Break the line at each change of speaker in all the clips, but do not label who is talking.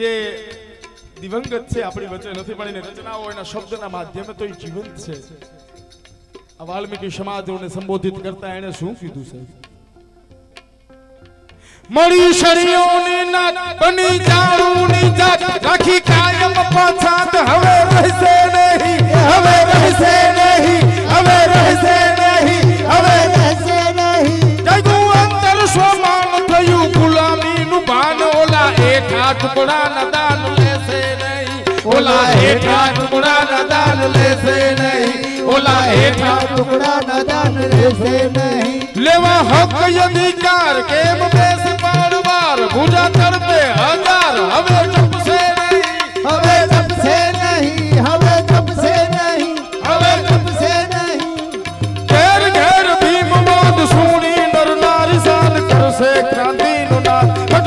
જે દિવંગત છે આપણી વચ્ચે, નથી પણ એની રચનાઓ એના શબ્દના માધ્યમે તો એ જીવંત છે. આ વાલ્મીકી સમાજોને સંબોધિત કરતા એને શું કીધું છે મળી શરીઓની નાક બની જાણુની જાત, રાખી કાયમ પાછાત એઠા ટુકડાના દાન લેશે નહીં. ઓલા એઠા ટુકડાના દાન લેશે નહીં. ઓલા હેઠા
ટુકડા નદાન રહેશે નહીં.
લેવા હક અધિકાર કેમ બેસ પાડવાર ભુજા તરફે હજાર હવે ચપશે નહીં.
હવે જપશે નહીં હવે જપશે નહીં
હવે
જપશે નહીં.
ઘેર ઘેર ભીમ મોદ સુણી નર નારી સાલ કરશે ક્રાંતિનું નાદ.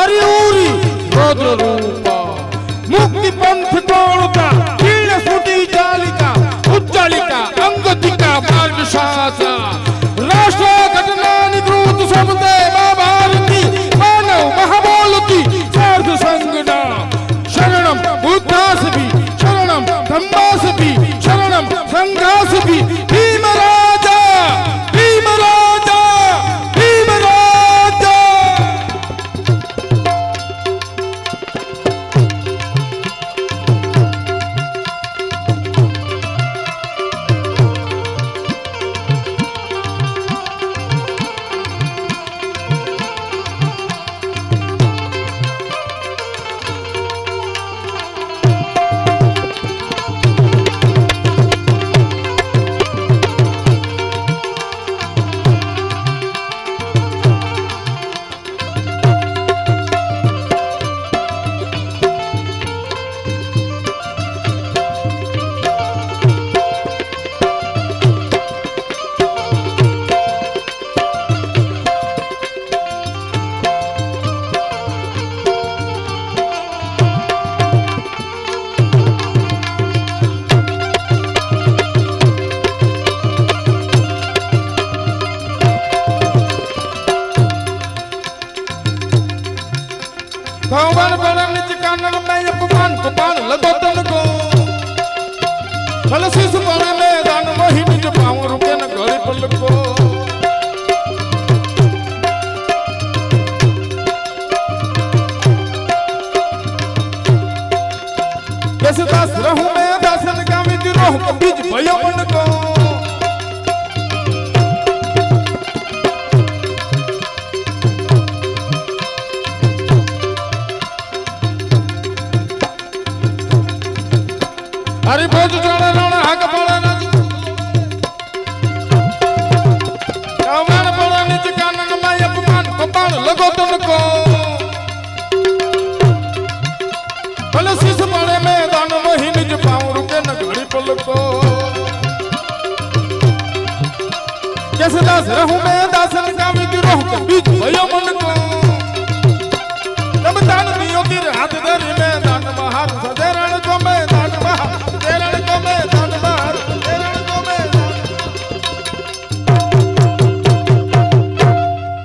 हरिऊरी रुद्र रूपा मुक्ति पंथ भवन बड़न चिकानन में अपमान को पान लगो तन को कलशिस पर ले दान वही निज पाऊँ रुके न गड़ी पल को दस दस रहूँ मैं दसन का विद्रोह को बीज भयो मन को ਹਰੀ ਬੋਝ ਜਾਣਾ ਨਾਲ ਹੱਕ ਪਾਣਾ